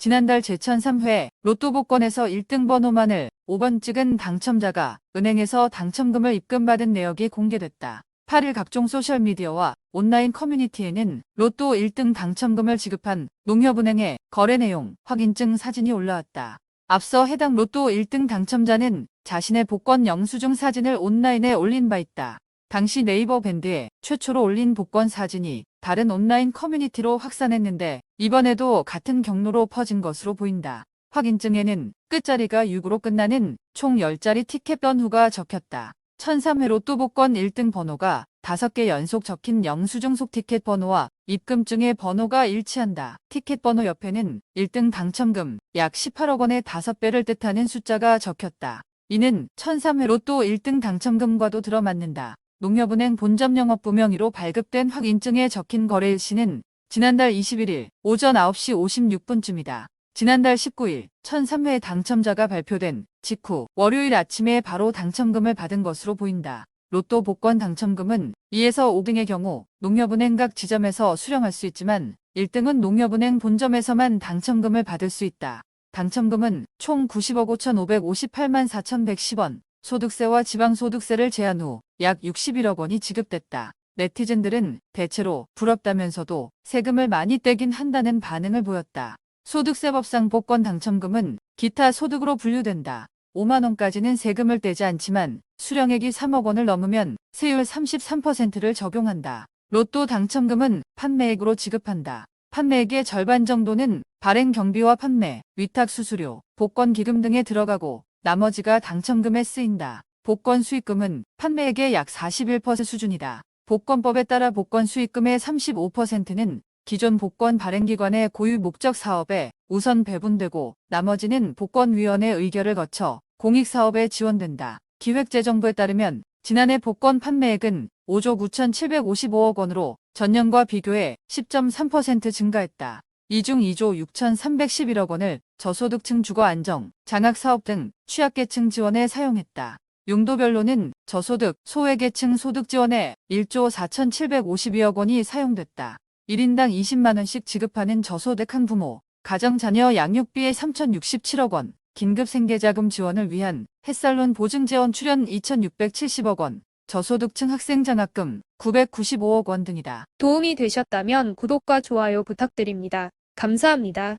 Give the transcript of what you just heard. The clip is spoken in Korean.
지난달 제1003회 로또 복권에서 1등 번호만을 5번 찍은 당첨자가 은행에서 당첨금을 입금받은 내역이 공개됐다. 8일 각종 소셜미디어와 온라인 커뮤니티에는 로또 1등 당첨금을 지급한 농협은행의 거래 내용 확인증 사진이 올라왔다. 앞서 해당 로또 1등 당첨자는 자신의 복권 영수증 사진을 온라인에 올린 바 있다. 당시 네이버 밴드에 최초로 올린 복권 사진이 다른 온라인 커뮤니티로 확산했는데 이번에도 같은 경로로 퍼진 것으로 보인다. 확인증에는 끝자리가 6으로 끝나는 총 10자리 티켓 번호가 적혔다. 1003회 로또 복권 1등 번호가 5개 연속 적힌 영수증 속 티켓 번호와 입금증의 번호가 일치한다. 티켓 번호 옆에는 1등 당첨금 약 18억 원의 5배를 뜻하는 숫자가 적혔다. 이는 1003회 로 또 1등 당첨금과도 들어맞는다. 농협은행 본점 영업 부 명의로 발급된 확인증에 적힌 거래 일시는 지난달 21일 오전 9시 56분쯤이다. 지난달 19일 1003회 당첨자가 발표된 직후 월요일 아침에 바로 당첨금을 받은 것으로 보인다. 로또 복권 당첨금은 2에서 5등의 경우 농협은행 각 지점에서 수령할 수 있지만 1등은 농협은행 본점에서만 당첨금을 받을 수 있다. 당첨금은 총 90억 5,558만 4,110원, 소득세와 지방소득세를 제한 후 약 61억 원이 지급됐다. 네티즌들은 대체로 부럽다면서도 세금을 많이 떼긴 한다는 반응을 보였다. 소득세 법상 복권 당첨금은 기타 소득으로 분류된다. 5만 원까지는 세금을 떼지 않지만 수령액이 3억 원을 넘으면 세율 33%를 적용한다. 로또 당첨금은 판매액으로 지급한다. 판매액의 절반 정도는 발행 경비와 판매, 위탁 수수료, 복권 기금 등에 들어가고 나머지가 당첨금에 쓰인다. 복권 수익금은 판매액의 약 41% 수준이다. 복권법에 따라 복권 수익금의 35%는 기존 복권 발행기관의 고유 목적 사업에 우선 배분되고 나머지는 복권위원회 의결을 거쳐 공익사업에 지원된다. 기획재정부에 따르면 지난해 복권 판매액은 5조 9,755억 원으로 전년과 비교해 10.3% 증가했다. 이 중 2조 6,311억 원을 저소득층 주거 안정, 장학사업 등 취약계층 지원에 사용했다. 용도별로는 저소득, 소외계층 소득 지원에 1조 4,752억 원이 사용됐다. 1인당 20만원씩 지급하는 저소득 한 부모, 가정 자녀 양육비에 3,067억 원, 긴급 생계자금 지원을 위한 햇살론 보증 재원 출연 2,670억 원, 저소득층 학생 장학금 995억 원 등이다. 도움이 되셨다면 구독과 좋아요 부탁드립니다. 감사합니다.